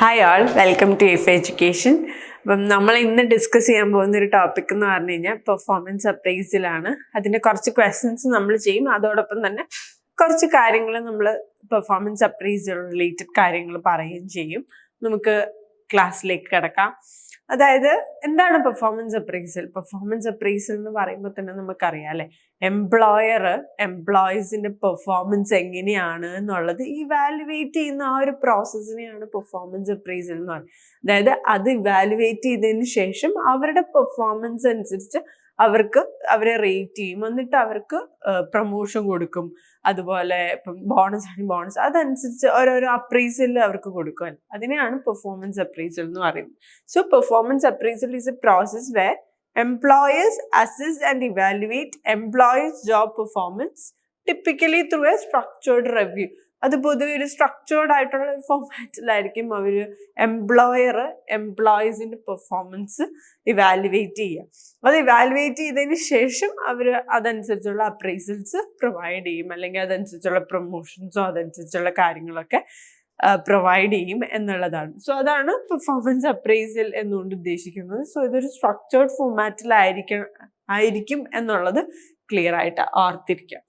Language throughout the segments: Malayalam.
Hi all welcome to F education അപ്പം നമ്മൾ ഇന്ന് ഡിസ്കസ് ചെയ്യാൻ പോകുന്ന ഒരു ടോപ്പിക് എന്ന് പറഞ്ഞു കഴിഞ്ഞാൽ പെർഫോമൻസ് അപ്രൈസിലാണ് അതിന്റെ കുറച്ച് ക്വസ്റ്റ്യൻസ് നമ്മൾ ചെയ്യും. അതോടൊപ്പം തന്നെ കുറച്ച് കാര്യങ്ങൾ നമ്മൾ പെർഫോമൻസ് അപ്രൈസൽ റിലേറ്റഡ് കാര്യങ്ങൾ പറയുകയും ചെയ്യും. നമുക്ക് ക്ലാസ്സിലേക്ക് കിടക്കാം. അതായത് എന്താണ് പെർഫോമൻസ് അപ്രൈസൽ പെർഫോമൻസ് അപ്രൈസൽ എന്ന് പറയുമ്പോൾ തന്നെ നമുക്കറിയാം അല്ലെ? എംപ്ലോയർ എംപ്ലോയീസിന്റെ പെർഫോമൻസ് എങ്ങനെയാണ് എന്നുള്ളത് ഇവാലുവേറ്റ് ചെയ്യുന്ന ആ ഒരു പ്രോസസ്സിനെയാണ് പെർഫോമൻസ് അപ്രൈസൽ എന്ന് പറയുന്നത്. അതായത് അത് ഇവാലുവേറ്റ് ചെയ്തതിന് ശേഷം അവരുടെ പെർഫോമൻസ് അനുസരിച്ച് അവർക്ക് അവരെ റേറ്റ് ചെയ്യും. എന്നിട്ട് അവർക്ക് പ്രൊമോഷൻ കൊടുക്കും. അതുപോലെ ഇപ്പം ബോണസ് ആണെങ്കിൽ ബോണസ് അതനുസരിച്ച് ഓരോരോ അപ്രൈസൽ അവർക്ക് കൊടുക്കും അതിനെയാണ് പെർഫോമൻസ് അപ്രൈസൽ എന്ന് പറയുന്നത്. So performance appraisal is a process where employers assist and evaluate employees' job performance typically through a structured review അത് പൊതുവെ ഒരു സ്ട്രക്ചേർഡ് ആയിട്ടുള്ള ഒരു ഫോർമാറ്റിലായിരിക്കും അവർ എംപ്ലോയർ എംപ്ലോയീസിന്റെ പെർഫോമൻസ് ഇവാലുവേറ്റ് ചെയ്യുക. അത് ഇവാലുവേറ്റ് ചെയ്തതിന് ശേഷം അവർ അതനുസരിച്ചുള്ള അപ്രൈസൽസ് പ്രൊവൈഡ് ചെയ്യും. അല്ലെങ്കിൽ അതനുസരിച്ചുള്ള പ്രൊമോഷൻസോ അതനുസരിച്ചുള്ള കാര്യങ്ങളൊക്കെ പ്രൊവൈഡ് ചെയ്യും എന്നുള്ളതാണ്. സോ അതാണ് പെർഫോമൻസ് അപ്രൈസൽ എന്നുകൊണ്ട് ഉദ്ദേശിക്കുന്നത്. സോ ഇതൊരു സ്ട്രക്ചേർഡ് ഫോർമാറ്റിലായിരിക്കും ആയിരിക്കും എന്നുള്ളത് ക്ലിയർ ആയിട്ട് ഓർത്തിരിക്കാം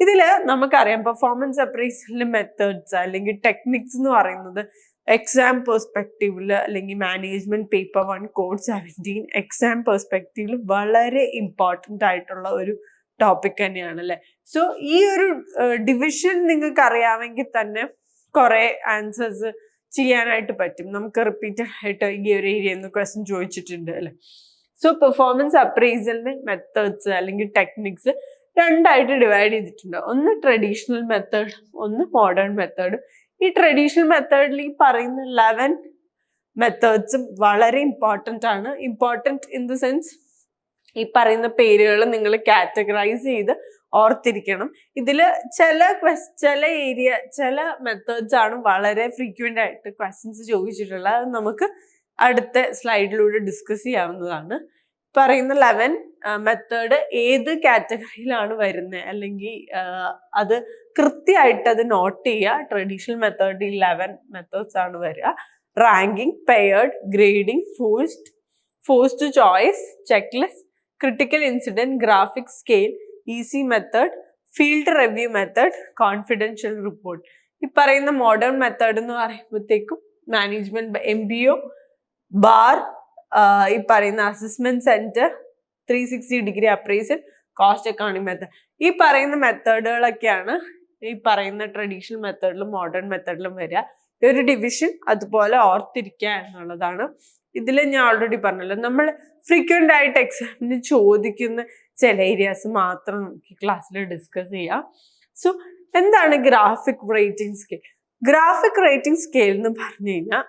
ഇതിൽ നമുക്കറിയാം പെർഫോമൻസ് അപ്രീസിലെ മെത്തേഡ്സ് അല്ലെങ്കിൽ ടെക്നിക്സ് എന്ന് പറയുന്നത് എക്സാം പെർസ്പെക്റ്റീവിൽ അല്ലെങ്കിൽ management paper one code seventeen exam പെർസ്പെക്റ്റീവിൽ വളരെ ഇമ്പോർട്ടന്റ് ആയിട്ടുള്ള ഒരു ടോപ്പിക് തന്നെയാണ് അല്ലേ? സോ ഈ ഒരു ഡിവിഷൻ നിങ്ങൾക്ക് അറിയാമെങ്കിൽ തന്നെ കുറേ ആൻസേഴ്സ് ചെയ്യാനായിട്ട് പറ്റും. നമുക്ക് റിപ്പീറ്റ് ആയിട്ട് ഈ ഒരു ഏരിയ നിന്ന് ക്വസ്റ്റ്യൻ ചോദിച്ചിട്ടുണ്ട് അല്ലേ? സോ പെർഫോമൻസ് അപ്രൈസലിന്റെ മെത്തേഡ്സ് അല്ലെങ്കിൽ ടെക്നിക്സ് രണ്ടായിട്ട് ഡിവൈഡ് ചെയ്തിട്ടുണ്ട്. ഒന്ന് ട്രഡീഷണൽ മെത്തേഡ് ഒന്ന് മോഡേൺ മെത്തേഡ് ഈ ട്രഡീഷണൽ മെത്തേഡിൽ ഈ പറയുന്ന ലെവൻ മെത്തേഡ്സും വളരെ ഇമ്പോർട്ടന്റ് ആണ്. ഇമ്പോർട്ടന്റ് ഇൻ ദ സെൻസ് ഈ പറയുന്ന പേരുകൾ നിങ്ങൾ കാറ്റഗറൈസ് ചെയ്ത് ഓർത്തിരിക്കണം. ഇതിൽ ചില ചില ഏരിയ ചില മെത്തേഡ്സ് ആണ് വളരെ ഫ്രീക്വന്റ് ആയിട്ട് ക്വസ്റ്റ്യൻസ് ചോദിച്ചിട്ടുള്ളത്. അത് നമുക്ക് അടുത്ത സ്ലൈഡിലൂടെ ഡിസ്കസ് ചെയ്യാവുന്നതാണ്. പറയുന്ന ലെവൻ മെത്തേഡ് ഏത് കാറ്റഗറിയിലാണ് വരുന്നത് അല്ലെങ്കിൽ അത് കൃത്യമായിട്ട് അത് നോട്ട് ചെയ്യുക. ട്രഡീഷണൽ മെത്തേഡ് ഈ ലെവൻ മെത്തേഡ്സ് ആണ് വരിക. Ranking paired grading forced forced choice checklist critical incident graphic scale essay method field review method confidential report. ഈ പറയുന്ന മോഡേൺ മെത്തേഡ് എന്ന് പറയുമ്പോഴത്തേക്കും management M B O BAR ഈ പറയുന്ന assessment centre three sixty degree appraisal cost accounting method ഈ പറയുന്ന മെത്തേഡുകളൊക്കെയാണ് ഈ പറയുന്ന ട്രഡീഷണൽ മെത്തേഡിലും മോഡേൺ മെത്തേഡിലും വരിക. ഒരു ഡിവിഷൻ അതുപോലെ ഓർത്തിരിക്കുക എന്നുള്ളതാണ്. ഇതിൽ ഞാൻ ഓൾറെഡി പറഞ്ഞല്ലോ നമ്മൾ ഫ്രീക്വന്റ് ആയിട്ട് എക്സാമിന് ചോദിക്കുന്ന ചില ഏരിയാസ് മാത്രം നമുക്ക് ക്ലാസ്സിൽ ഡിസ്കസ് ചെയ്യാം. സോ എന്താണ് graphic rating scale graphic rating scale എന്ന് പറഞ്ഞു കഴിഞ്ഞാൽ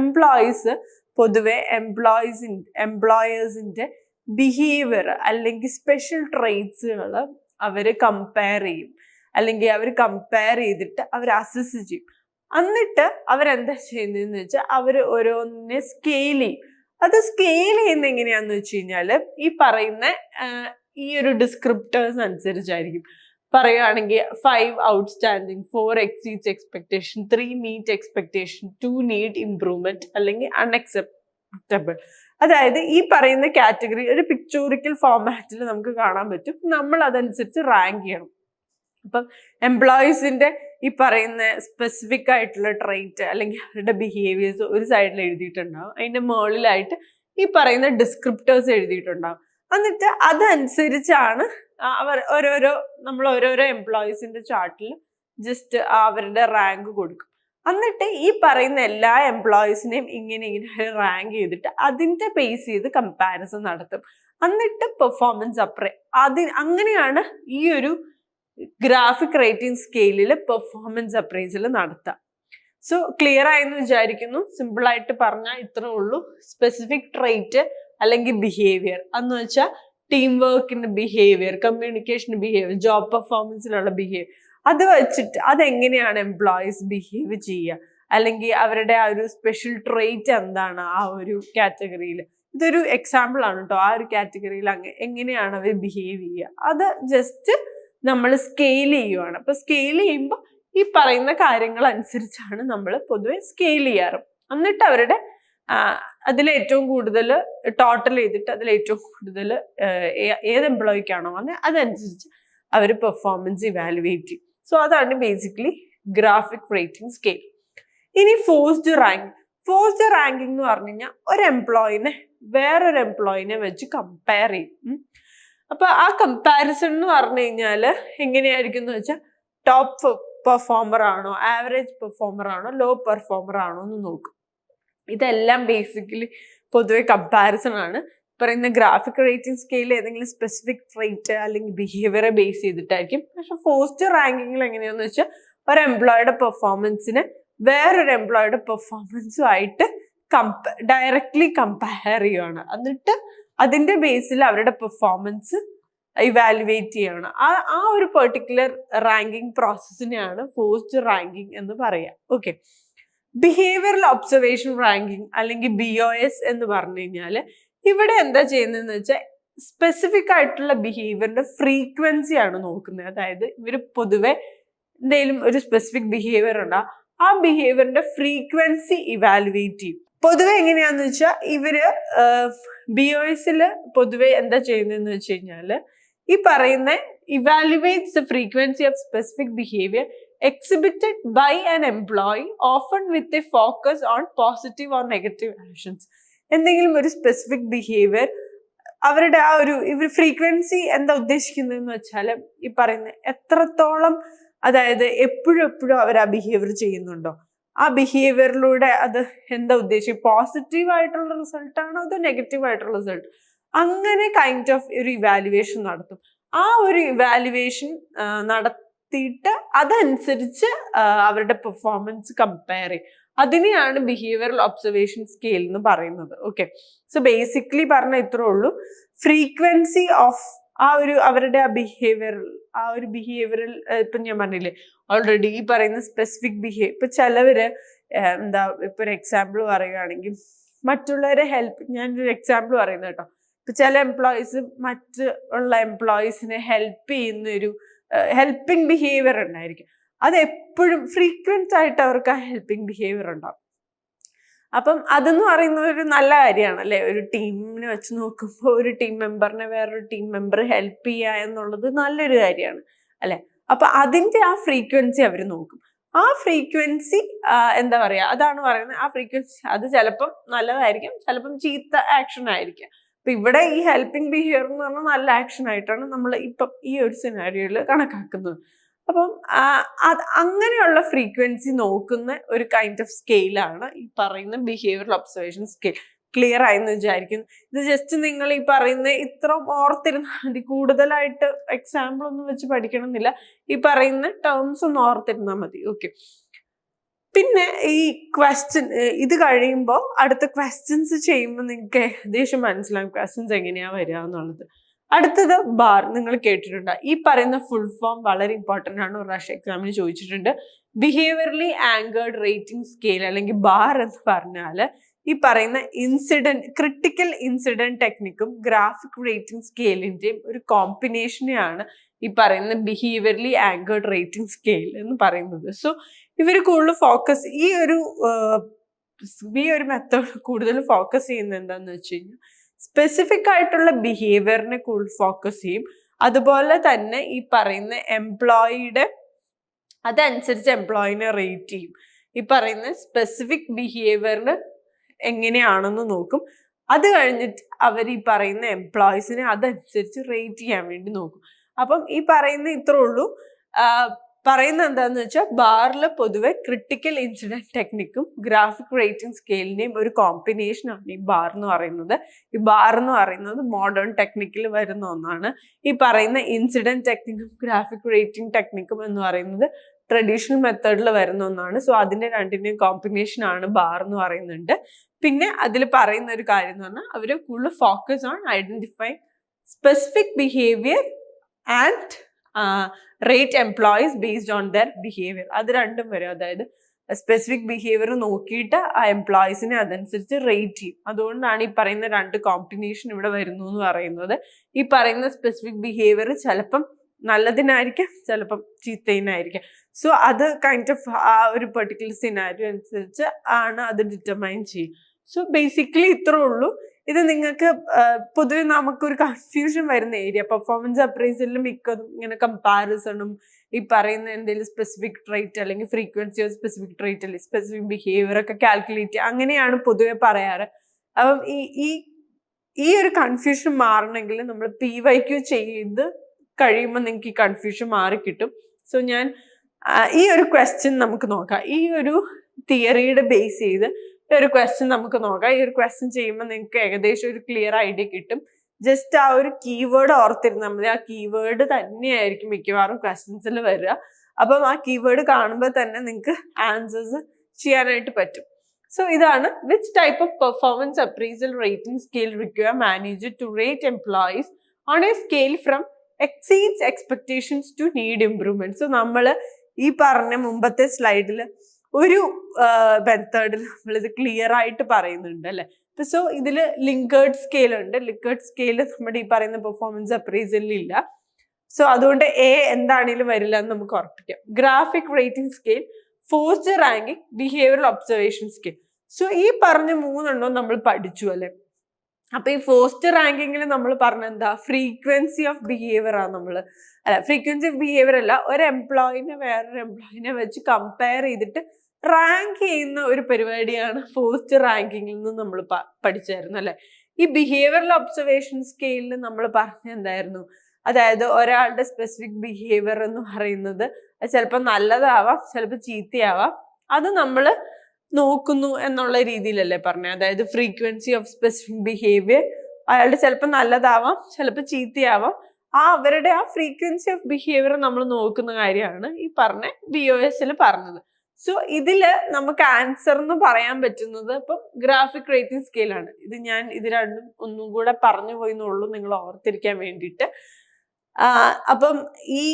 എംപ്ലോയീസ് പൊതുവെ എംപ്ലോയീസ് എംപ്ലോയേഴ്സിന്റെ ബിഹേവിയർ അല്ലെങ്കിൽ സ്പെഷ്യൽ ട്രേറ്റ്സുകൾ അവർ കമ്പയർ ചെയ്യും. അല്ലെങ്കിൽ അവർ കമ്പയർ ചെയ്തിട്ട് അവർ അസസ് ചെയ്യും. എന്നിട്ട് അവരെന്താ ചെയ്യുന്നതെന്ന് വെച്ചാൽ അവർ ഓരോന്നിനെ സ്കെയിൽ ചെയ്യും. അത് സ്കെയിൽ ചെയ്യുന്ന എങ്ങനെയാണെന്ന് വെച്ച് കഴിഞ്ഞാൽ ഈ പറയുന്ന ഈ ഒരു ഡിസ്ക്രിപ്റ്റേഴ്സ് അനുസരിച്ചായിരിക്കും. പറയുകയാണെങ്കിൽ five outstanding four exceeds expectation three meet expectation two need improvement അല്ലെങ്കിൽ അൺഎക്സെപ്റ്റബിൾ അതായത് ഈ പറയുന്ന കാറ്റഗറി ഒരു പിക്ചോറിക്കൽ ഫോമാറ്റിൽ നമുക്ക് കാണാൻ പറ്റും. നമ്മൾ അതനുസരിച്ച് റാങ്ക് ചെയ്യണം. അപ്പം എംപ്ലോയീസിന്റെ ഈ പറയുന്ന സ്പെസിഫിക് ആയിട്ടുള്ള ട്രേറ്റ് അല്ലെങ്കിൽ അവരുടെ ബിഹേവിയേഴ്സ് ഒരു സൈഡിൽ എഴുതിയിട്ടുണ്ടാവും. അതിന്റെ മുകളിലായിട്ട് ഈ പറയുന്ന ഡിസ്ക്രിപ്റ്റേഴ്സ് എഴുതിയിട്ടുണ്ടാവും. എന്നിട്ട് അതനുസരിച്ചാണ് അവർ ഓരോരോ നമ്മൾ ഓരോരോ എംപ്ലോയീസിന്റെ ചാർട്ടിൽ ജസ്റ്റ് അവരുടെ റാങ്ക് കൊടുക്കും. എന്നിട്ട് ഈ പറയുന്ന എല്ലാ എംപ്ലോയീസിനെയും ഇങ്ങനെ ഇങ്ങനെ റാങ്ക് ചെയ്തിട്ട് അതിന്റെ ബേസ് ചെയ്ത് കമ്പാരിസൺ നടത്തും. എന്നിട്ട് പെർഫോമൻസ് അപ്രേ അതി അങ്ങനെയാണ് ഈ ഒരു ഗ്രാഫിക് റേറ്റിംഗ് സ്കെയിലിൽ പെർഫോമൻസ് അപ്രൈസൽ നടത്താം. സോ ക്ലിയർ ആയെന്ന് വിചാരിക്കുന്നു. സിമ്പിൾ ആയിട്ട് പറഞ്ഞാൽ ഇത്രേ ഉള്ളൂ. സ്പെസിഫിക് ട്രേറ്റ് അല്ലെങ്കിൽ ബിഹേവിയർ എന്ന് വെച്ചാൽ ടീം വർക്കിന്റെ ബിഹേവിയർ കമ്മ്യൂണിക്കേഷൻ ബിഹേവിയർ ജോബ് പെർഫോമൻസിലുള്ള ബിഹേവിയർ അത് വെച്ചിട്ട് അതെങ്ങനെയാണ് എംപ്ലോയീസ് ബിഹേവ് ചെയ്യുക? അല്ലെങ്കിൽ അവരുടെ ആ ഒരു സ്പെഷ്യൽ ട്രേറ്റ് എന്താണ് ആ ഒരു കാറ്റഗറിയിൽ ഇതൊരു എക്സാമ്പിൾ ആണ് കേട്ടോ ആ ഒരു കാറ്റഗറിയിൽ അങ്ങ് എങ്ങനെയാണ് അവർ ബിഹേവ് ചെയ്യുക? അത് ജസ്റ്റ് നമ്മൾ സ്കെയിൽ ചെയ്യുവാണ്. അപ്പൊ സ്കെയിൽ ചെയ്യുമ്പോൾ ഈ പറയുന്ന കാര്യങ്ങൾ അനുസരിച്ചാണ് നമ്മൾ പൊതുവെ സ്കെയിൽ ചെയ്യാറ്. എന്നിട്ട് അവരുടെ അതിൽ ഏറ്റവും കൂടുതൽ ടോട്ടൽ ചെയ്തിട്ട് അതിൽ ഏറ്റവും കൂടുതൽ ഏത് എംപ്ലോയിക്കാണോ വന്നത് അതനുസരിച്ച് അവർ പെർഫോമൻസ് ഇവാലുവേറ്റ് ചെയ്യും. സോ അതാണ് ബേസിക്കലി ഗ്രാഫിക് റേറ്റിംഗ് സ്കെയിൽ ഇനി ഫോഴ്സ്ഡ് റാങ്ക് ഫോഴ്സ്ഡ് റാങ്കിങ് എന്ന് പറഞ്ഞു കഴിഞ്ഞാൽ ഒരു എംപ്ലോയിനെ വേറൊരു എംപ്ലോയിനെ വെച്ച് കമ്പയർ ചെയ്യും. അപ്പൊ ആ കമ്പാരിസൺ എന്ന് പറഞ്ഞു കഴിഞ്ഞാൽ എങ്ങനെയായിരിക്കും എന്ന് വെച്ചാൽ ടോപ്പ് പെർഫോമർ ആണോ ആവറേജ് പെർഫോമർ ആണോ ലോ പെർഫോമർ ആണോ എന്ന് നോക്കും. ഇതെല്ലാം ബേസിക്കലി പൊതുവെ കമ്പാരിസൺ ആണ്. പറയുന്ന ഗ്രാഫിക് റേറ്റിംഗ് സ്കെയിൽ ഏതെങ്കിലും സ്പെസിഫിക് ട്രേറ്റ് അല്ലെങ്കിൽ ബിഹേവിയറെ ബേസ് ചെയ്തിട്ടായിരിക്കും. പക്ഷെ ഫോസ്റ്റ് റാങ്കിങ്ങിൽ എങ്ങനെയാന്ന് വെച്ചാൽ ഒരു എംപ്ലോയിയുടെ പെർഫോമൻസിനെ വേറൊരു എംപ്ലോയിയുടെ പെർഫോമൻസുമായിട്ട് കമ്പ ഡയറക്ട്ലി കമ്പയർ ചെയ്യുകയാണ് എന്നിട്ട് അതിന്റെ ബേസിൽ അവരുടെ പെർഫോമൻസ് ഇവാലുവേറ്റ് ചെയ്യണം. ആ ആ ഒരു പെർട്ടിക്കുലർ റാങ്കിങ് പ്രോസസ്സിനെയാണ് ഫോസ്റ്റ് റാങ്കിങ് എന്ന് പറയുക ഓക്കെ ബിഹേവിയറൽ ഒബ്സർവേഷൻ റാങ്കിങ് അല്ലെങ്കിൽ ബി ഒ എസ് എന്ന് പറഞ്ഞു കഴിഞ്ഞാൽ ഇവിടെ എന്താ ചെയ്യുന്നതെന്ന് വെച്ചാൽ സ്പെസിഫിക് ആയിട്ടുള്ള ബിഹേവിയറിന്റെ ഫ്രീക്വൻസി ആണ് നോക്കുന്നത്. അതായത് ഇവർ പൊതുവെ എന്തെങ്കിലും ഒരു സ്പെസിഫിക് ബിഹേവിയർ ഉണ്ടോ ആ ബിഹേവിയറിന്റെ ഫ്രീക്വൻസി ഇവാലുവേറ്റ് ചെയ്യും. പൊതുവെ എങ്ങനെയാന്ന് വെച്ചാൽ ഇവർ ബി ഒ എസിൽ പൊതുവെ എന്താ ചെയ്യുന്നതെന്ന് വെച്ച് കഴിഞ്ഞാൽ ഈ പറയുന്ന evaluates the frequency of specific behaviour exhibited by an employee often with a focus on positive or negative actions എന്തെങ്കിലും ഒരു സ്പെസിഫിക് ബിഹേവിയർ അവരുടെ ആ ഒരു ഇവർ ഫ്രീക്വൻസി എന്താ ഉദ്ദേശിക്കുന്നതെന്ന് വെച്ചാൽ ഈ പറയുന്ന എത്രത്തോളം അതായത് എപ്പോഴും എപ്പോഴും അവർ ആ ബിഹേവിയർ ചെയ്യുന്നുണ്ടോ? ആ ബിഹേവിയറിലൂടെ അത് എന്താ ഉദ്ദേശിക്കും പോസിറ്റീവ് ആയിട്ടുള്ള റിസൾട്ട് ആണോ അതോ നെഗറ്റീവ് ആയിട്ടുള്ള റിസൾട്ട് അങ്ങനെ കൈൻഡ് ഓഫ് ഒരു ഇവാലുവേഷൻ നടത്തും. ആ ഒരു ഇവാലുവേഷൻ നടത്തിയിട്ട് അതനുസരിച്ച് അവരുടെ പെർഫോമൻസ് കമ്പയർ ചെയ്യും. അതിനെയാണ് ബിഹേവിയറൽ ഒബ്സർവേഷൻ സ്കെയിൽ എന്ന് പറയുന്നത്. ഓക്കെ സോ ബേസിക്കലി പറഞ്ഞ ഇത്രേ ഉള്ളൂ. ഫ്രീക്വൻസി ഓഫ് ആ ഒരു അവരുടെ ആ ബിഹേവിയറൽ ആ ഒരു ബിഹേവിയറൽ ഇപ്പം ഞാൻ പറഞ്ഞില്ലേ ഓൾറെഡി ഈ പറയുന്ന സ്പെസിഫിക് ബിഹേവ് ഇപ്പം ചിലവര് എന്താ ഇപ്പൊ ഒരു എക്സാമ്പിൾ പറയുകയാണെങ്കിൽ മറ്റുള്ളവരെ ഹെൽപ്പ് ഞാനൊരു എക്സാമ്പിൾ പറയുന്നത് കേട്ടോ. ഇപ്പൊ ചില എംപ്ലോയീസ് മറ്റുള്ള എംപ്ലോയീസിനെ ഹെൽപ്പ് ചെയ്യുന്ന ഒരു ഹെൽപ്പിംഗ് ബിഹേവിയർ ഉണ്ടായിരിക്കും. അത് എപ്പോഴും ഫ്രീക്വൻസ് ആയിട്ട് അവർക്ക് ആ ഹെൽപ്പിംഗ് ബിഹേവിയർ ഉണ്ടാവും. അപ്പം അതെന്ന് പറയുന്നത് ഒരു നല്ല കാര്യമാണ് അല്ലേ? ഒരു ടീമിനെ വെച്ച് നോക്കുമ്പോൾ ഒരു ടീം മെമ്പറിനെ വേറൊരു ടീം മെമ്പർ ഹെൽപ്പ് ചെയ്യുക എന്നുള്ളത് നല്ലൊരു കാര്യമാണ് അല്ലേ? അപ്പം അതിന്റെ ആ ഫ്രീക്വൻസി അവർ നോക്കും. ആ ഫ്രീക്വൻസി എന്താ പറയുക അതാണ് പറയുന്നത് ആ ഫ്രീക്വൻസി അത് ചിലപ്പം നല്ലതായിരിക്കും ചിലപ്പം ചീത്ത ആക്ഷൻ ആയിരിക്കും. അപ്പൊ ഇവിടെ ഈ ഹെൽപ്പിംഗ് ബിഹേവിയർ എന്ന് പറഞ്ഞാൽ നല്ല ആക്ഷൻ ആയിട്ടാണ് നമ്മൾ ഇപ്പം ഈ ഒരു സിനാരിയോയിൽ കണക്കാക്കുന്നത്. അപ്പം അത് അങ്ങനെയുള്ള ഫ്രീക്വൻസി നോക്കുന്ന ഒരു കൈൻഡ് ഓഫ് സ്കെയിലാണ് ഈ പറയുന്ന ബിഹേവിയറൽ ഒബ്സർവേഷൻ സ്കെയിൽ ക്ലിയർ ആയെന്ന് വിചാരിക്കുന്നു ഇത് ജസ്റ്റ് നിങ്ങൾ ഈ പറയുന്ന ഇത്ര ഓർത്തിരുന്നാൽ മതി കൂടുതലായിട്ട് എക്സാമ്പിൾ ഒന്നും വെച്ച് പഠിക്കണമെന്നില്ല. ഈ പറയുന്ന ടേംസ് ഒന്ന് ഓർത്തിരുന്നാൽ മതി. ഓക്കെ പിന്നെ ഈ ക്വസ്റ്റ്യൻ ഇത് കഴിയുമ്പോൾ അടുത്ത ക്വസ്റ്റ്യൻസ് ചെയ്യുമ്പോൾ നിങ്ങൾക്ക് ഏകദേശം മനസ്സിലാകും ക്വസ്റ്റ്യൻസ് എങ്ങനെയാ വരിക എന്നുള്ളത്. അടുത്തത് ബാർ നിങ്ങൾ കേട്ടിട്ടുണ്ട്? ഈ പറയുന്ന ഫുൾ ഫോം വളരെ ഇമ്പോർട്ടന്റ് ആണ്. ഒരു പ്രാവശ്യം എക്സാമിന് ചോദിച്ചിട്ടുണ്ട്. ബിഹേവിയർലി ആങ്കേർഡ് റേറ്റിംഗ് സ്കെയിൽ അല്ലെങ്കിൽ ബാർ എന്ന് പറഞ്ഞാൽ ഈ പറയുന്ന ഇൻസിഡന്റ് ക്രിട്ടിക്കൽ ഇൻസിഡന്റ് ടെക്നിക്കും ഗ്രാഫിക് റേറ്റിംഗ് സ്കെയിലിന്റെയും ഒരു കോമ്പിനേഷനെയാണ് ഈ പറയുന്ന ബിഹേവിയർലി ആങ്കേർഡ് റേറ്റിംഗ് സ്കെയിൽ എന്ന് പറയുന്നത്. സോ ഇവർ കൂടുതൽ ഫോക്കസ് ഈ ഒരു ഈ ഒരു മെത്തേഡ് കൂടുതൽ ഫോക്കസ് ചെയ്യുന്നത് എന്താണെന്ന് വെച്ച് കഴിഞ്ഞാൽ സ്പെസിഫിക് ആയിട്ടുള്ള ബിഹേവിയറിനെ കൂടുതൽ ഫോക്കസ് ചെയ്യും. അതുപോലെ തന്നെ ഈ പറയുന്ന എംപ്ലോയിയുടെ അതനുസരിച്ച് എംപ്ലോയിനെ റേറ്റ് ചെയ്യും. ഈ പറയുന്ന സ്പെസിഫിക് ബിഹേവിയറിന് എങ്ങനെയാണെന്ന് നോക്കും. അത് കഴിഞ്ഞിട്ട് അവർ ഈ പറയുന്ന എംപ്ലോയീസിനെ അതനുസരിച്ച് റേറ്റ് ചെയ്യാൻ വേണ്ടി നോക്കും. അപ്പം ഈ പറയുന്ന ഇത്രേ ഉള്ളൂ. പറയുന്ന എന്താണെന്ന് വെച്ചാൽ ബാറിൽ പൊതുവെ ക്രിട്ടിക്കൽ ഇൻസിഡന്റ് ടെക്നിക്കും ഗ്രാഫിക് റേറ്റിംഗ് സ്കെയിലിന്റെയും ഒരു കോമ്പിനേഷനാണ് ഈ ബാർ എന്ന് പറയുന്നത്. ഈ ബാർ എന്ന് പറയുന്നത് മോഡേൺ ടെക്നിക്കിൽ വരുന്ന ഒന്നാണ്. ഈ പറയുന്ന ഇൻസിഡന്റ് ടെക്നിക്കും ഗ്രാഫിക് റേറ്റിംഗ് ടെക്നിക്കും എന്ന് പറയുന്നത് ട്രഡീഷണൽ മെത്തേഡിൽ വരുന്ന ഒന്നാണ്. സോ അതിന്റെ രണ്ടിന്റെയും കോമ്പിനേഷനാണ് ബാർ എന്ന് പറയുന്നുണ്ട്. പിന്നെ അതിൽ പറയുന്ന ഒരു കാര്യം എന്ന് പറഞ്ഞാൽ അവർ കൂടുതൽ focus on identify specific behaviour and rate employees based on their behaviour അത് രണ്ടും വരും. അതായത് സ്പെസിഫിക് ബിഹേവിയർ നോക്കിയിട്ട് ആ എംപ്ലോയീസിനെ അതനുസരിച്ച് റേറ്റ് ചെയ്യും. അതുകൊണ്ടാണ് ഈ പറയുന്ന രണ്ട് കോമ്പിനേഷൻ ഇവിടെ വരുന്നു എന്ന് പറയുന്നത്. ഈ പറയുന്ന സ്പെസിഫിക് ബിഹേവിയർ ചിലപ്പം നല്ലതിനായിരിക്കാം ചിലപ്പം ചീത്തയിനായിരിക്കാം. സോ അത് കൈൻഡ് ഓഫ് ആ ഒരു പെർട്ടിക്കുലർ സിനാരി അനുസരിച്ച് ആണ് അത് ഡിറ്റർമൈൻ ചെയ്യും സോ ബേസിക്കലി ഇത്രേ ഉള്ളൂ. ഇത് നിങ്ങൾക്ക് പൊതുവെ നമുക്കൊരു കൺഫ്യൂഷൻ വരുന്ന ഏരിയ പെർഫോമൻസ് അപ്രൈസലിലും മിക്കതും ഇങ്ങനെ കമ്പാരിസണും ഈ പറയുന്ന എന്തെങ്കിലും സ്പെസിഫിക് ട്രേറ്റ് അല്ലെങ്കിൽ ഫ്രീക്വൻസി ഓഫ് സ്പെസിഫിക് ട്രേറ്റ് അല്ലെങ്കിൽ സ്പെസിഫിക് ബിഹേവിയർ ഒക്കെ കാൽക്കുലേറ്റ് അങ്ങനെയാണ് പൊതുവെ പറയാറ്. അപ്പം ഈ ഈ ഈ ഒരു കൺഫ്യൂഷൻ മാറണമെങ്കിൽ നമ്മൾ പി വൈ ക്യു ചെയ്ത് കഴിയുമ്പോൾ നിങ്ങൾക്ക് ഈ കൺഫ്യൂഷൻ മാറി കിട്ടും. സോ ഞാൻ ഈ ഒരു ക്വസ്റ്റ്യൻ നമുക്ക് നോക്കാം. ഈ ഒരു തിയറിയുടെ ബേസ് ചെയ്ത് ഒരു ക്വസ്റ്റ്യൻ നമുക്ക് നോക്കാം. ഈ ഒരു ക്വസ്റ്റ്യൻ ചെയ്യുമ്പോൾ നിങ്ങൾക്ക് ഏകദേശം ഒരു ക്ലിയർ ഐഡിയ കിട്ടും. ജസ്റ്റ് ആ ഒരു കീവേഡ് ഓർത്തിരുന്നാൽ മതി. ആ കീവേഡ് തന്നെയായിരിക്കും മിക്കവാറും ക്വസ്റ്റ്യൻസിൽ വരിക. അപ്പം ആ കീവേഡ് കാണുമ്പോൾ തന്നെ നിങ്ങൾക്ക് ആൻസേഴ്സ് ചെയ്യാനായിട്ട് പറ്റും. സോ ഇതാണ് which type of performance appraisal rating scale require manager to rate employees on a scale from exceeds expectations to need improvement so നമ്മൾ ഈ പറഞ്ഞ മുമ്പത്തെ സ്ലൈഡിൽ ഒരു മെത്തേഡിൽ നമ്മളിത് ക്ലിയർ ആയിട്ട് പറയുന്നുണ്ട് അല്ലെ? സോ ഇതിൽ ലിങ്കേർഡ് സ്കെയിൽ ഉണ്ട്. ലിങ്കേർഡ് സ്കെയിൽ നമ്മുടെ ഈ പറയുന്ന പെർഫോമൻസ് അപ്രൈസലിൽ ഇല്ല. സോ അതുകൊണ്ട് എ എന്താണെങ്കിലും വരില്ല എന്ന് നമുക്ക് ഉറപ്പിക്കാം. Graphic rating scale forced ranking behavioural observation scale so ഈ പറഞ്ഞ മൂന്നെണ്ണം നമ്മൾ പഠിച്ചു അല്ലെ? അപ്പൊ ഈ ഫോസ്റ്റ് റാങ്കിങ്ങിൽ നമ്മൾ പറഞ്ഞ എന്താ? ഫ്രീക്വൻസി ഓഫ് ബിഹേവിയർ ആണ് നമ്മൾ അല്ല ഫ്രീക്വൻസി ഓഫ് ബിഹേവിയർ അല്ല ഒരു എംപ്ലോയിനെ വേറൊരു എംപ്ലോയിനെ വെച്ച് കമ്പയർ ചെയ്തിട്ട് റാങ്ക് ചെയ്യുന്ന ഒരു പരിപാടിയാണ് പോസ്റ്റ് റാങ്കിങ്ങിൽ നിന്ന് നമ്മൾ പഠിച്ചായിരുന്നു അല്ലെ? ഈ ബിഹേവിയറൽ ഒബ്സർവേഷൻ സ്കെയിലിൽ നമ്മൾ പറഞ്ഞ എന്തായിരുന്നു? അതായത് ഒരാളുടെ സ്പെസിഫിക് ബിഹേവിയർ എന്ന് പറയുന്നത് ചിലപ്പോൾ നല്ലതാവാം ചിലപ്പോൾ ചീത്തയാവാം. അത് നമ്മൾ നോക്കുന്നു എന്നുള്ള രീതിയിലല്ലേ പറഞ്ഞത് അതായത് ഫ്രീക്വൻസി ഓഫ് സ്പെസിഫിക് ബിഹേവിയർ അയാളുടെ ചിലപ്പോൾ നല്ലതാവാം ചിലപ്പോൾ ചീത്തയാവാം. ആ അവരുടെ ആ ഫ്രീക്വൻസി ഓഫ് ബിഹേവിയർ നമ്മൾ നോക്കുന്ന കാര്യമാണ് ഈ പറഞ്ഞ ബി ഒ എസിൽ പറഞ്ഞത്. സോ ഇതിൽ നമുക്ക് ആൻസർ എന്ന് പറയാൻ പറ്റുന്നത് ഇപ്പം ഗ്രാഫിക് റേറ്റിംഗ് സ്കെയിലാണ് ഇത് ഞാൻ ഇത് രണ്ടും ഒന്നും കൂടെ പറഞ്ഞു പോയി എന്നുള്ളൂ നിങ്ങൾ ഓർത്തിരിക്കാൻ വേണ്ടിയിട്ട്. അപ്പം ഈ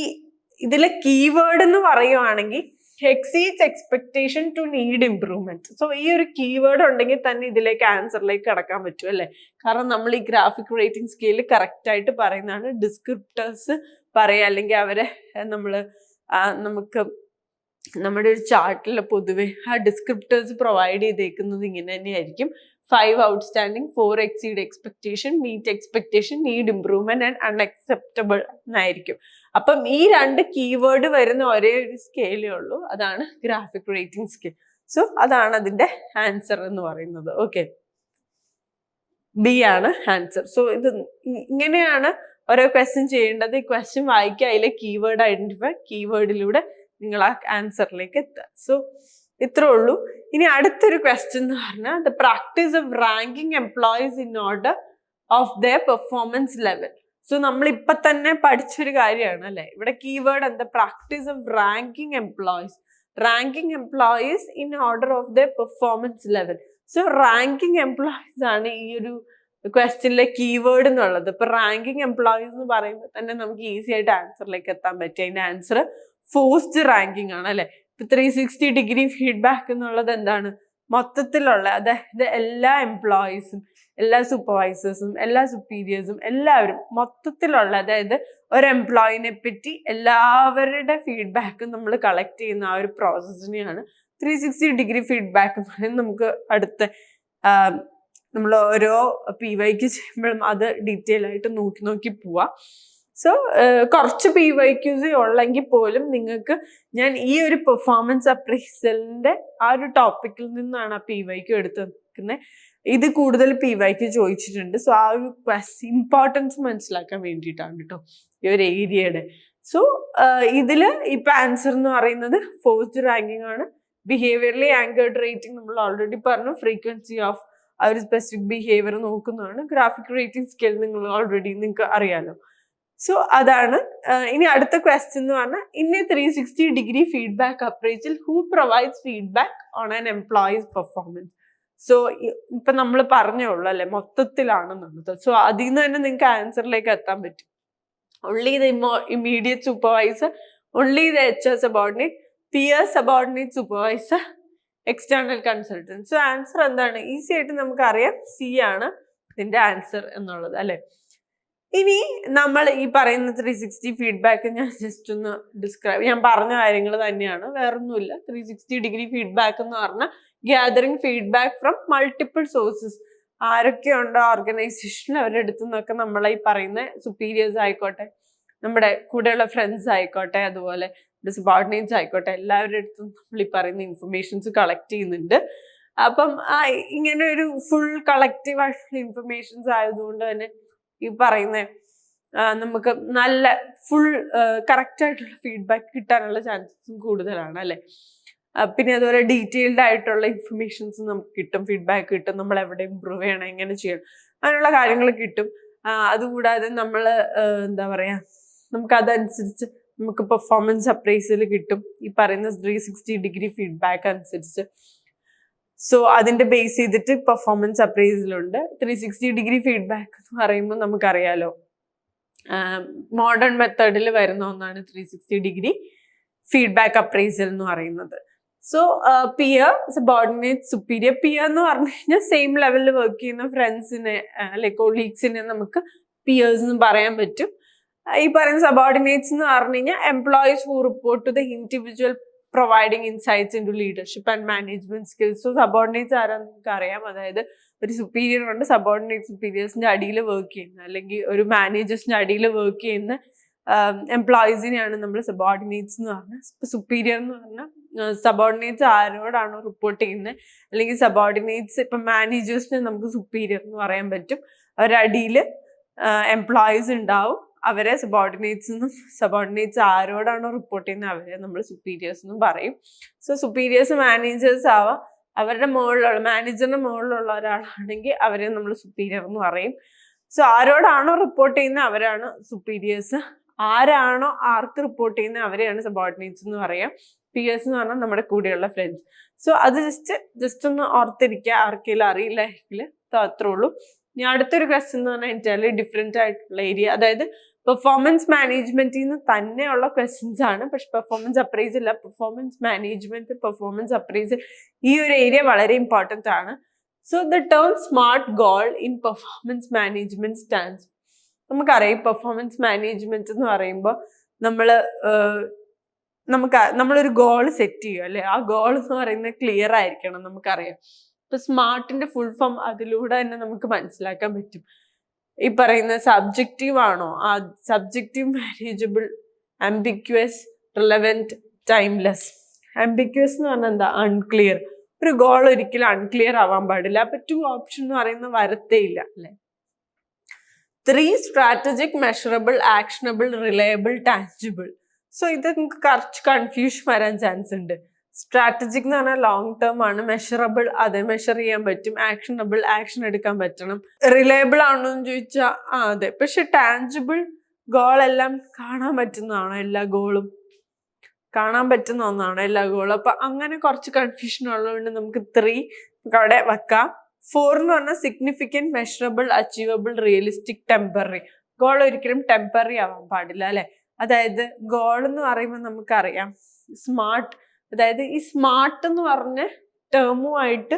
ഇതിലെ കീവേഡ് എന്ന് പറയുവാണെങ്കിൽ exceeds expectation to need improvement so ഈ ഒരു കീവേഡ് ഉണ്ടെങ്കിൽ തന്നെ ഇതിലേക്ക് ആൻസറിലേക്ക് കടക്കാൻ പറ്റും അല്ലേ? കാരണം നമ്മൾ ഈ ഗ്രാഫിക് റേറ്റിംഗ് സ്കെയിൽ കറക്റ്റ് ആയിട്ട് പറയുന്നതാണ്. ഡിസ്ക്രിപ്റ്റേഴ്സ് പറയുക അല്ലെങ്കിൽ അവരെ നമ്മൾ നമുക്ക് നമ്മുടെ ഒരു ചാർട്ടിൽ പൊതുവെ ആ ഡിസ്ക്രിപ്റ്റേഴ്സ് പ്രൊവൈഡ് ചെയ്തേക്കുന്നത് ഇങ്ങനെ തന്നെയായിരിക്കും. Five outstanding four exceed expectation meet expectation need improvement and unacceptable എന്നായിരിക്കും. അപ്പം ഈ രണ്ട് കീവേഡ് വരുന്ന ഒരേ ഒരു സ്കെയിലേ ഉള്ളൂ. അതാണ് ഗ്രാഫിക് റേറ്റിംഗ് സ്കെയിൽ സോ അതാണ് അതിന്റെ ആൻസർ എന്ന് പറയുന്നത്. ഓക്കെ ബി ആണ് ആൻസർ സോ ഇത് ഇങ്ങനെയാണ് ഓരോ ക്വസ്റ്റ്യൻ ചെയ്യേണ്ടത്. ഈ ക്വസ്റ്റ്യൻ വായിക്കുക അതിലെ കീവേഡ് ഐഡന്റിഫൈ കീവേഡിലൂടെ നിങ്ങൾ ആ ആൻസറിലേക്ക് എത്തുക. സോ ഇത്രേ ഉള്ളൂ ഇനി അടുത്തൊരു ക്വസ്റ്റ്യൻ എന്ന് പറഞ്ഞാൽ the practice of ranking employees in order of the performance level so നമ്മൾ ഇപ്പൊ തന്നെ പഠിച്ചൊരു കാര്യമാണ് അല്ലെ? ഇവിടെ കീവേഡ് എന്താ? Practice of ranking employees ranking employees in order of the performance level so ranking employees ആണ് ഈ ഒരു ക്വസ്റ്റ്യനിലെ കീവേഡ് എന്നുള്ളത്. ഇപ്പൊ റാങ്കിങ് എംപ്ലോയീസ് എന്ന് പറയുമ്പോൾ തന്നെ നമുക്ക് ഈസി ആയിട്ട് ആൻസറിലേക്ക് എത്താൻ പറ്റും. അതിന്റെ ആൻസർ ഫോസ്റ്റ് റാങ്കിങ് ആണ് അല്ലെ? ഇപ്പൊ ത്രീ സിക്സ്റ്റി ഡിഗ്രി ഫീഡ്ബാക്ക് എന്നുള്ളത് എന്താണ്? മൊത്തത്തിലുള്ള അതായത് എല്ലാ എംപ്ലോയീസും എല്ലാ സൂപ്പർവൈസേഴ്സും എല്ലാ സുപ്പീരിയേഴ്സും എല്ലാവരും മൊത്തത്തിലുള്ള അതായത് ഒരു എംപ്ലോയിനെ പറ്റി എല്ലാവരുടെ ഫീഡ്ബാക്കും നമ്മൾ കളക്ട് ചെയ്യുന്ന ആ ഒരു പ്രോസസ്സിനെയാണ് ത്രീ സിക്സ്റ്റി ഡിഗ്രി ഫീഡ്ബാക്ക് എന്ന് പറയുന്നത്. നമുക്ക് അടുത്ത നമ്മൾ ഓരോ പി വൈക്ക് ചെയ്യുമ്പോഴും അത് ഡീറ്റെയിൽ ആയിട്ട് നോക്കി നോക്കി പോവാം. സോ കുറച്ച് പി വൈ ക്യൂസ് ഉള്ളെങ്കിൽ പോലും നിങ്ങൾക്ക് ഞാൻ ഈ ഒരു പെർഫോമൻസ് അപ്രീസലിന്റെ ആ ഒരു ടോപ്പിക്കിൽ നിന്നാണ് ആ പി വൈ ക്യൂ എടുത്ത് നിൽക്കുന്നത് ഇത് കൂടുതൽ പി വൈ ക്യൂ ചോദിച്ചിട്ടുണ്ട്. സോ ആ ഒരു ഇമ്പോർട്ടൻസ് മനസ്സിലാക്കാൻ വേണ്ടിയിട്ടാണ് കേട്ടോ ഈ ഒരു ഏരിയയുടെ. സോ ഇതിൽ ഇപ്പൊ ആൻസർ എന്ന് പറയുന്നത് ഫോർത്ത് റാങ്കിങ് ആണ്. ബിഹേവിയർലി ആങ്കേർഡ് റേറ്റിംഗ് നമ്മൾ ഓൾറെഡി പറഞ്ഞു. ഫ്രീക്വൻസി ഓഫ് ആ ഒരു സ്പെസിഫിക് ബിഹേവിയർ നോക്കുന്നതാണ്. ഗ്രാഫിക് റേറ്റിംഗ് സ്കെയിൽ നിങ്ങൾ ഓൾറെഡി നിങ്ങൾക്ക് അറിയാലോ. സോ അതാണ് ഇനി അടുത്ത ക്വസ്റ്റ്യൻ എന്ന് പറഞ്ഞാൽ in a three sixty degree feedback അപ്രൈസിൽ who provides feedback on an employee's performance so ഇപ്പൊ നമ്മൾ പറഞ്ഞേ ഉള്ളൂ അല്ലെ മൊത്തത്തിലാണെന്നുള്ളത് സോ അതിൽ നിന്ന് തന്നെ നിങ്ങൾക്ക് ആൻസറിലേക്ക് എത്താൻ പറ്റും. Only the immediate supervisor only the H S subordinate peer subordinate supervisor external consultant so answer എന്താണ്? ഈസി ആയിട്ട് നമുക്ക് അറിയാം സി ആണ് ഇതിന്റെ ആൻസർ എന്നുള്ളത് അല്ലെ? ഇനി നമ്മൾ ഈ പറയുന്ന ത്രീ സിക്സ്റ്റി ഫീഡ്ബാക്ക് ഞാൻ ജസ്റ്റ് ഒന്ന് ഡിസ്ക്രൈബ് ഞാൻ പറഞ്ഞ കാര്യങ്ങൾ തന്നെയാണ്. വേറൊന്നുമില്ല. ത്രീ സിക്സ്റ്റി ഡിഗ്രി ഫീഡ്ബാക്ക് എന്ന് പറഞ്ഞാൽ gathering feedback from multiple sources ആരൊക്കെ ഉണ്ടോ ഓർഗനൈസേഷനിൽ അവരുടെ അടുത്തു നിന്നൊക്കെ നമ്മളെ ഈ പറയുന്ന സുപ്പീരിയേഴ്സ് ആയിക്കോട്ടെ നമ്മുടെ കൂടെയുള്ള ഫ്രണ്ട്സ് ആയിക്കോട്ടെ അതുപോലെ സബോർഡിനേറ്റ്സ് ആയിക്കോട്ടെ എല്ലാവരുടെ അടുത്തും നമ്മൾ ഈ പറയുന്ന ഇൻഫർമേഷൻസ് കളക്ട് ചെയ്യുന്നുണ്ട്. അപ്പം ഇങ്ങനെ ഒരു ഫുൾ കളക്റ്റീവ് ആയിട്ടുള്ള ഇൻഫർമേഷൻസ് ആയതുകൊണ്ട് തന്നെ ഈ പറയുന്ന നമുക്ക് നല്ല ഫുൾ കറക്റ്റ് ആയിട്ടുള്ള ഫീഡ്ബാക്ക് കിട്ടാനുള്ള ചാൻസസും കൂടുതലാണ് അല്ലെ? പിന്നെ അതുപോലെ ഡീറ്റെയിൽഡ് ആയിട്ടുള്ള ഇൻഫർമേഷൻസ് നമുക്ക് കിട്ടും ഫീഡ്ബാക്ക് കിട്ടും നമ്മൾ എവിടെ ഇമ്പ്രൂവ് ചെയ്യണം എങ്ങനെ ചെയ്യണം അങ്ങനെയുള്ള കാര്യങ്ങൾ കിട്ടും. അതുകൂടാതെ നമ്മൾ എന്താ പറയാ നമുക്ക് അതനുസരിച്ച് നമുക്ക് പെർഫോമൻസ് അപ്രൈസിൽ കിട്ടും. ഈ പറയുന്ന ത്രീ സിക്സ്റ്റി ഡിഗ്രി ഫീഡ്ബാക്ക് അനുസരിച്ച്. സോ അതിന്റെ ബേസ് ചെയ്തിട്ട് പെർഫോമൻസ് അപ്രൈസിലുണ്ട് ത്രീ സിക്സ്റ്റി ഡിഗ്രി ഫീഡ്ബാക്ക് എന്ന് പറയുമ്പോൾ നമുക്കറിയാലോ. മോഡേൺ മെത്തേഡിൽ വരുന്ന ഒന്നാണ് three sixty degree feedback appraisal എന്ന് പറയുന്നത്. So peer subordinate superior peer എന്ന് പറഞ്ഞു കഴിഞ്ഞാൽ സെയിം ലെവലിൽ വർക്ക് ചെയ്യുന്ന ഫ്രണ്ട്സിനെ അല്ലെ കൊളീഗ്സിനെ നമുക്ക് പിയേഴ്സ് എന്ന് പറയാൻ പറ്റും. ഈ പറയുന്ന സബോർഡിനേറ്റ്സ് എന്ന് പറഞ്ഞു കഴിഞ്ഞാൽ employees who report to the individual providing insights into leadership and management skills so subordinates ആരാന്ന് നിങ്ങൾക്ക് അറിയാം. അതായത് ഒരു സുപ്പീരിയർ ഉണ്ട് സബോർഡിനേറ്റ് സുപ്പീരിയേഴ്സിന്റെ അടിയിൽ വർക്ക് ചെയ്യുന്ന അല്ലെങ്കിൽ ഒരു മാനേജേഴ്സിന്റെ അടിയിൽ വർക്ക് ചെയ്യുന്ന എംപ്ലോയീസിനെയാണ് നമ്മൾ സബോർഡിനേറ്റ്സ് എന്ന് പറഞ്ഞാൽ. സുപ്പീരിയർ എന്ന് പറഞ്ഞാൽ സബോർഡിനേറ്റ്സ് ആരോടാണോ റിപ്പോർട്ട് ചെയ്യുന്നത്? അല്ലെങ്കിൽ സബോർഡിനേറ്റ്സ് ഇപ്പം മാനേജേഴ്സിനെ നമുക്ക് സുപ്പീരിയർ എന്ന് പറയാൻ പറ്റും. അവരടിയിൽ എംപ്ലോയീസ് ഉണ്ടാവും. അവരെ സബോർഡിനേറ്റ്സ് എന്നും സബോർഡിനേറ്റ്സ് ആരോടാണോ റിപ്പോർട്ട് ചെയ്യുന്നത് അവരെ നമ്മൾ സുപ്പീരിയേഴ്സ് എന്നും പറയും. സോ സുപ്പീരിയേഴ്സ് മാനേജേഴ്സ് ആവാം. അവരുടെ മുകളിലുള്ള മാനേജറിന്റെ മുകളിലുള്ള ഒരാളാണെങ്കിൽ അവരെ നമ്മൾ സുപ്പീരിയർ എന്ന് പറയും. സോ ആരോടാണോ റിപ്പോർട്ട് ചെയ്യുന്നത് അവരാണ് സുപ്പീരിയേഴ്സ് ആരാണോ ആർക്ക് റിപ്പോർട്ട് ചെയ്യുന്നത് അവരെയാണ് സബോർഡിനേറ്റ്സ് എന്ന് പറയാം. പിയേഴ്സ് എന്ന് പറഞ്ഞാൽ നമ്മുടെ കൂടെയുള്ള ഫ്രണ്ട്സ് സോ അത് ജസ്റ്റ് ജസ്റ്റ് ഒന്ന് ഓർത്തിരിക്കുക ആർക്കെങ്കിലും അറിയില്ല എങ്കിൽ അത്രേ ഉള്ളൂ. ഇനി അടുത്തൊരു ക്വസ്റ്റ്യൻ എന്ന് പറഞ്ഞാൽ എന്റെ ഡിഫറെന്റ് ആയിട്ടുള്ള ഏരിയ അതായത് പെർഫോമൻസ് മാനേജ്മെന്റിൽ നിന്ന് തന്നെയുള്ള ക്വസ്റ്റ്യൻസ് ആണ്. പക്ഷെ പെർഫോമൻസ് അപ്രൈസ് ഇല്ല പെർഫോമൻസ് മാനേജ്മെന്റ് പെർഫോമൻസ് അപ്രൈസ് ഈ ഒരു ഏരിയ വളരെ ഇമ്പോർട്ടന്റ് ആണ്. So the term smart goal in performance management stands നമുക്കറിയാം പെർഫോമൻസ് മാനേജ്മെന്റ് എന്ന് പറയുമ്പോൾ നമ്മൾ നമുക്ക് നമ്മളൊരു ഗോൾ സെറ്റ് ചെയ്യുക അല്ലെ? ആ ഗോൾ എന്ന് പറയുന്നത് ക്ലിയർ ആയിരിക്കണം നമുക്കറിയാം. ഇപ്പൊ സ്മാർട്ടിന്റെ ഫുൾ ഫോം അതിലൂടെ തന്നെ നമുക്ക് മനസ്സിലാക്കാൻ പറ്റും. ഈ പറയുന്ന സബ്ജക്റ്റീവ് ആണോ? ആ subjective manageable ambiguous relevant timeless ambiguous എന്ന് പറഞ്ഞാൽ എന്താ? അൺക്ലിയർ ഒരു ഗോൾ ഒരിക്കലും അൺക്ലിയർ ആവാൻ പാടില്ല. അപ്പൊ ടു ഓപ്ഷൻ എന്ന് പറയുന്ന വരത്തേ ഇല്ല അല്ലെ? Three strategic measurable actionable reliable tangible so ഇത് നിങ്ങൾക്ക് കുറച്ച് കൺഫ്യൂഷൻ വരാൻ ചാൻസ് ഉണ്ട്. സ്ട്രാറ്റജിക് എന്ന് പറഞ്ഞാൽ ലോങ് ടേം ആണ്. മെഷറബിൾ അതെ മെഷർ ചെയ്യാൻ പറ്റും. ആക്ഷനബിൾ ആക്ഷൻ എടുക്കാൻ പറ്റണം. റിലയബിൾ ആണോ എന്ന് ചോദിച്ചാൽ ആ അതെ. പക്ഷെ ടാഞ്ചിബിൾ ഗോൾ എല്ലാം കാണാൻ പറ്റുന്നതാണോ എല്ലാ ഗോളും കാണാൻ പറ്റുന്ന ഒന്നാണ് എല്ലാ ഗോളും അപ്പൊ അങ്ങനെ കുറച്ച് കൺഫ്യൂഷൻ ഉള്ളതുകൊണ്ട് നമുക്ക് ത്രീ അവിടെ വെക്കാം. ഫോർ എന്ന് പറഞ്ഞാൽ significant measurable achievable realistic temporary goal ഒരിക്കലും ടെമ്പററി ആവാൻ പാടില്ല അല്ലെ? അതായത് ഗോൾ എന്ന് പറയുമ്പോൾ നമുക്കറിയാം. സ്മാർട്ട് അതായത് ഈ സ്മാർട്ട് എന്ന് പറഞ്ഞ ടേമുമായിട്ട്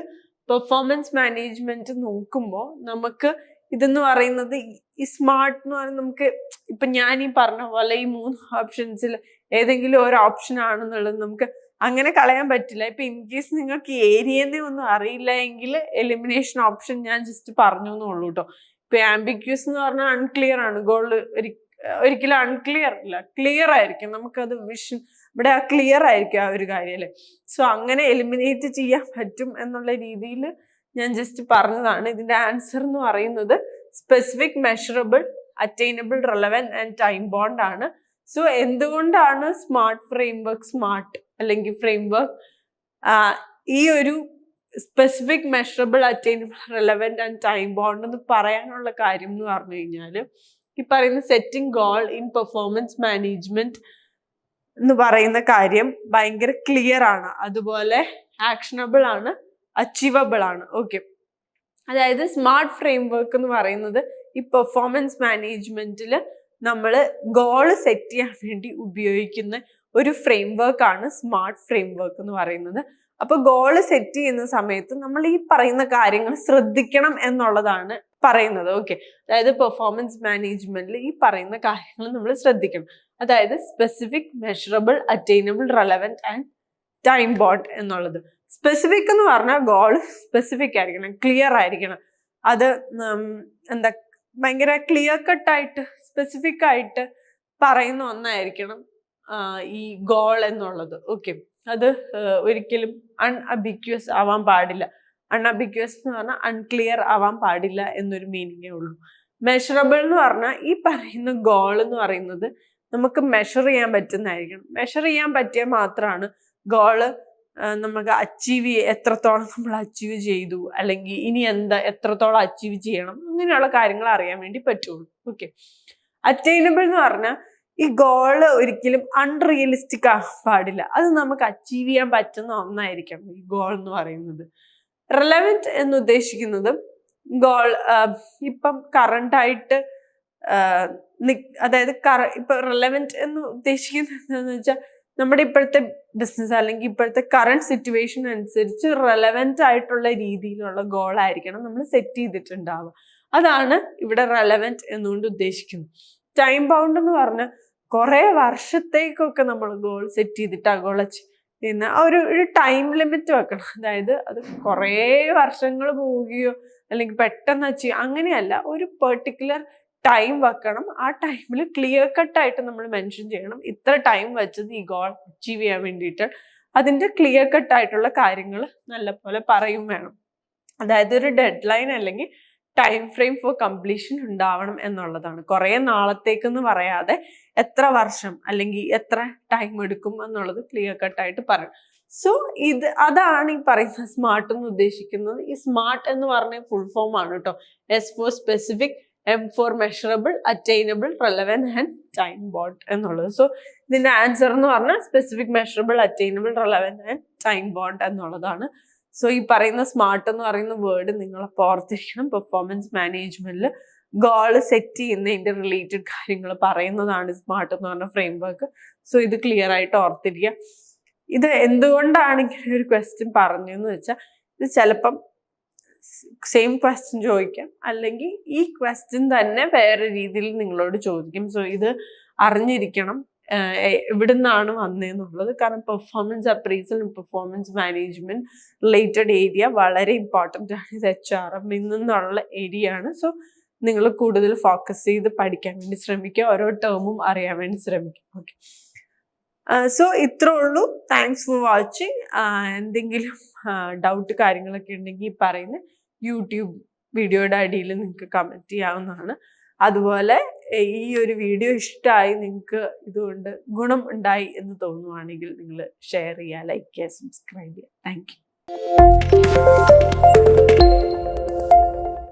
പെർഫോമൻസ് മാനേജ്മെന്റ് നോക്കുമ്പോൾ നമുക്ക് ഇതെന്ന് പറയുന്നത് ഈ സ്മാർട്ട് എന്ന് പറയുന്നത് നമുക്ക് ഇപ്പൊ ഞാൻ ഈ പറഞ്ഞ പോലെ ഈ മൂന്ന് ഓപ്ഷൻസിൽ ഏതെങ്കിലും ഒരു ഓപ്ഷൻ ആണെന്നുള്ളത് നമുക്ക് അങ്ങനെ കളയാൻ പറ്റില്ല. ഇപ്പൊ ഇൻ കേസ് നിങ്ങൾക്ക് ഏരിയനെ ഒന്നും അറിയില്ല എങ്കിൽ എലിമിനേഷൻ ഓപ്ഷൻ ഞാൻ ജസ്റ്റ് പറഞ്ഞു എന്നുള്ളൂ കേട്ടോ ഇപ്പൊ ആംബിക്യൂസ് എന്ന് പറഞ്ഞാൽ അൺക്ലിയർ ആണ്. ഗോൾ ഒരിക്കലും അൺക്ലിയർ അല്ല ക്ലിയർ ആയിരിക്കും. നമുക്കത് വിഷൻ ഇവിടെ ആ ക്ലിയർ ആയിരിക്കും ആ ഒരു കാര്യം അല്ലേ സോ അങ്ങനെ എലിമിനേറ്റ് ചെയ്യാൻ പറ്റും എന്നുള്ള രീതിയിൽ ഞാൻ ജസ്റ്റ് പറഞ്ഞതാണ്. ഇതിന്റെ ആൻസർ എന്ന് പറയുന്നത് specific measurable attainable relevant and time bound ആണ്. സോ എന്തുകൊണ്ടാണ് സ്മാർട്ട് ഫ്രെയിംവർക്ക് സ്മാർട്ട് അല്ലെങ്കിൽ ഫ്രെയിംവർക്ക് ഈ ഒരു specific measurable attainable relevant and time bound എന്ന് പറയാനുള്ള കാര്യം എന്ന് പറഞ്ഞു കഴിഞ്ഞാൽ ഈ പറയുന്ന setting goal in performance management എന്ന് പറയുന്ന കാര്യം ഭയങ്കര ക്ലിയർ ആണ്. അതുപോലെ ആക്ഷനബിൾ ആണ് അച്ചീവബിൾ ആണ്. ഓക്കെ അതായത് സ്മാർട്ട് ഫ്രെയിംവർക്ക് എന്ന് പറയുന്നത് ഈ പെർഫോമൻസ് മാനേജ്മെന്റിൽ നമ്മൾ ഗോൾ സെറ്റ് ചെയ്യാൻ വേണ്ടി ഉപയോഗിക്കുന്ന ഒരു ഫ്രെയിംവർക്ക് ആണ് സ്മാർട്ട് ഫ്രെയിംവർക്ക് എന്ന് പറയുന്നത്. അപ്പൊ ഗോൾ സെറ്റ് ചെയ്യുന്ന സമയത്ത് നമ്മൾ ഈ പറയുന്ന കാര്യങ്ങൾ ശ്രദ്ധിക്കണം എന്നുള്ളതാണ് പറയുന്നത്. ഓക്കെ അതായത് പെർഫോമൻസ് മാനേജ്മെന്റിൽ ഈ പറയുന്ന കാര്യങ്ങൾ നമ്മൾ ശ്രദ്ധിക്കണം. അതായത് specific measurable attainable relevant and time bound എന്നുള്ളത്. സ്പെസിഫിക് എന്ന് പറഞ്ഞാൽ ഗോൾ സ്പെസിഫിക് ആയിരിക്കണം ക്ലിയർ ആയിരിക്കണം. അത് എന്താ ഭയങ്കര ക്ലിയർ കട്ടായിട്ട് സ്പെസിഫിക് ആയിട്ട് പറയുന്ന ഒന്നായിരിക്കണം ഈ ഗോൾ എന്നുള്ളത്. ഓക്കെ അത് ഒരിക്കലും അൺഅബിക്വസ് ആവാൻ പാടില്ല. അൺഅബിക്വസ് എന്ന് പറഞ്ഞാൽ അൺക്ലിയർ ആവാൻ പാടില്ല എന്നൊരു മീനിങ്ങേ ഉള്ളൂ. മെഷറബിൾ എന്ന് പറഞ്ഞാൽ ഈ പറയുന്ന ഗോൾ എന്ന് പറയുന്നത് നമുക്ക് മെഷർ ചെയ്യാൻ പറ്റുന്നതായിരിക്കണം. മെഷർ ചെയ്യാൻ പറ്റിയാൽ മാത്രമാണ് ഗോൾ നമുക്ക് അച്ചീവ് എത്രത്തോളം നമ്മൾ അച്ചീവ് ചെയ്തു അല്ലെങ്കിൽ ഇനി എന്താ എത്രത്തോളം അച്ചീവ് ചെയ്യണം അങ്ങനെയുള്ള കാര്യങ്ങൾ അറിയാൻ വേണ്ടി പറ്റുള്ളൂ. ഓക്കെ അറ്റൈനബിൾ എന്ന് പറഞ്ഞാൽ ഈ ഗോൾ ഒരിക്കലും അൺറിയലിസ്റ്റിക് ആകാൻ പാടില്ല. അത് നമുക്ക് അച്ചീവ് ചെയ്യാൻ പറ്റുന്ന ഒന്നായിരിക്കണം ഈ ഗോൾ എന്ന് പറയുന്നത്. റെലവന്റ് എന്ന് ഉദ്ദേശിക്കുന്നത് ഗോൾ ഇപ്പം കറണ്ടായിട്ട് അതായത് കറ ഇപ്പൊ റിലവന്റ് എന്ന് ഉദ്ദേശിക്കുന്നത് എന്താണെന്ന് വെച്ചാൽ നമ്മുടെ ഇപ്പോഴത്തെ ബിസിനസ് അല്ലെങ്കിൽ ഇപ്പോഴത്തെ കറണ്ട് സിറ്റുവേഷൻ അനുസരിച്ച് റെലവന്റ് ആയിട്ടുള്ള രീതിയിലുള്ള ഗോൾ ആയിരിക്കണം നമ്മൾ സെറ്റ് ചെയ്തിട്ടുണ്ടാവുക. അതാണ് ഇവിടെ റെലവന്റ് എന്നുകൊണ്ട് ഉദ്ദേശിക്കുന്നത്. ടൈം ബൗണ്ട് എന്ന് പറഞ്ഞാൽ കുറേ വർഷത്തേക്കൊക്കെ നമ്മൾ ഗോൾ സെറ്റ് ചെയ്തിട്ട് ഗോൾ പിന്നെ ഒരു ഒരു ടൈം ലിമിറ്റ് വെക്കണം. അതായത് അത് കുറേ വർഷങ്ങൾ പോവുകയോ അല്ലെങ്കിൽ പെട്ടെന്ന് അച്ചീവ് അങ്ങനെയല്ല. ഒരു പെർട്ടിക്കുലർ ടൈം വെക്കണം. ആ ടൈമിൽ ക്ലിയർ കട്ടായിട്ട് നമ്മൾ മെൻഷൻ ചെയ്യണം. ഇത്ര ടൈം വെച്ചത് ഈ ഗോൾ അച്ചീവ് ചെയ്യാൻ വേണ്ടിയിട്ട്. അതിന്റെ ക്ലിയർ കട്ടായിട്ടുള്ള കാര്യങ്ങൾ നല്ലപോലെ പറയും വേണം. അതായത് ഒരു ഡെഡ് ലൈൻ അല്ലെങ്കിൽ ടൈം ഫ്രെയിം ഫോർ കംപ്ലീഷൻ ഉണ്ടാവണം എന്നുള്ളതാണ്. കുറേ നാളത്തേക്കെന്ന് പറയാതെ എത്ര വർഷം അല്ലെങ്കിൽ എത്ര ടൈം എടുക്കും എന്നുള്ളത് ക്ലിയർ കട്ടായിട്ട് പറയണം. സോ ഇത് അതാണ് ഈ പറയുന്ന സ്മാർട്ട് എന്ന് ഉദ്ദേശിക്കുന്നത്. ഈ സ്മാർട്ട് എന്ന് പറഞ്ഞ ഫുൾ ഫോം ആണ് കേട്ടോ S for specific M for measurable attainable relevant and time bound എന്നുള്ളത്. സോ ഇതിന്റെ ആൻസർ എന്ന് പറഞ്ഞാൽ specific measurable attainable relevant and time bound എന്നുള്ളതാണ്. സോ ഈ പറയുന്ന സ്മാർട്ട് എന്ന് പറയുന്ന വേർഡ് നിങ്ങൾ ഓർത്തിരിക്കണം. പെർഫോമൻസ് മാനേജ്മെന്റിൽ ഗോൾ സെറ്റ് ചെയ്യുന്നതിന്റെ റിലേറ്റഡ് കാര്യങ്ങൾ പറയുന്നതാണ് സ്മാർട്ട് എന്ന് പറഞ്ഞ ഫ്രെയിം വർക്ക് സോ ഇത് ക്ലിയർ ആയിട്ട് ഓർത്തിരിക്കുക. ഇത് എന്തുകൊണ്ടാണ് ഇങ്ങനെ ഒരു ക്വസ്റ്റ്യൻ പറഞ്ഞതെന്ന് വെച്ചാൽ ഇത് ചിലപ്പം സെയിം ക്വസ്റ്റ്യൻ ചോദിക്കാം. അല്ലെങ്കിൽ ഈ ക്വസ്റ്റ്യൻ തന്നെ വേറെ രീതിയിൽ നിങ്ങളോട് ചോദിക്കും. സോ ഇത് അറിഞ്ഞിരിക്കണം എവിടുന്നാണ് വന്നതെന്നുള്ളത് കാരണം performance appraisal performance management related area വളരെ ഇമ്പോർട്ടന്റ് ആണ്. ഇത് എച്ച് ആർ എമ്മിൽ നിന്നുള്ള ഏരിയ ആണ്. സോ നിങ്ങൾ കൂടുതൽ ഫോക്കസ് ചെയ്ത് പഠിക്കാൻ വേണ്ടി ശ്രമിക്കുക. ഓരോ ടേമും അറിയാൻ വേണ്ടി ശ്രമിക്കുക. ഓക്കെ സോ ഇത്രേ ഉള്ളൂ. താങ്ക്സ് ഫോർ വാച്ചിങ് എന്തെങ്കിലും ഡൗട്ട് കാര്യങ്ങളൊക്കെ ഉണ്ടെങ്കിൽ ഈ പറയുന്ന. യൂട്യൂബ് വീഡിയോയുടെ അടിയിൽ നിങ്ങൾക്ക് കമന്റ് ചെയ്യാവുന്നതാണ്. അതുപോലെ ഈ ഒരു വീഡിയോ ഇഷ്ടമായി നിങ്ങൾക്ക് ഇതുകൊണ്ട് ഗുണം ഉണ്ടായി എന്ന് തോന്നുവാണെങ്കിൽ നിങ്ങൾ ഷെയർ ചെയ്യുക ലൈക്ക് ചെയ്യുക സബ്സ്ക്രൈബ് ചെയ്യുക. Thank you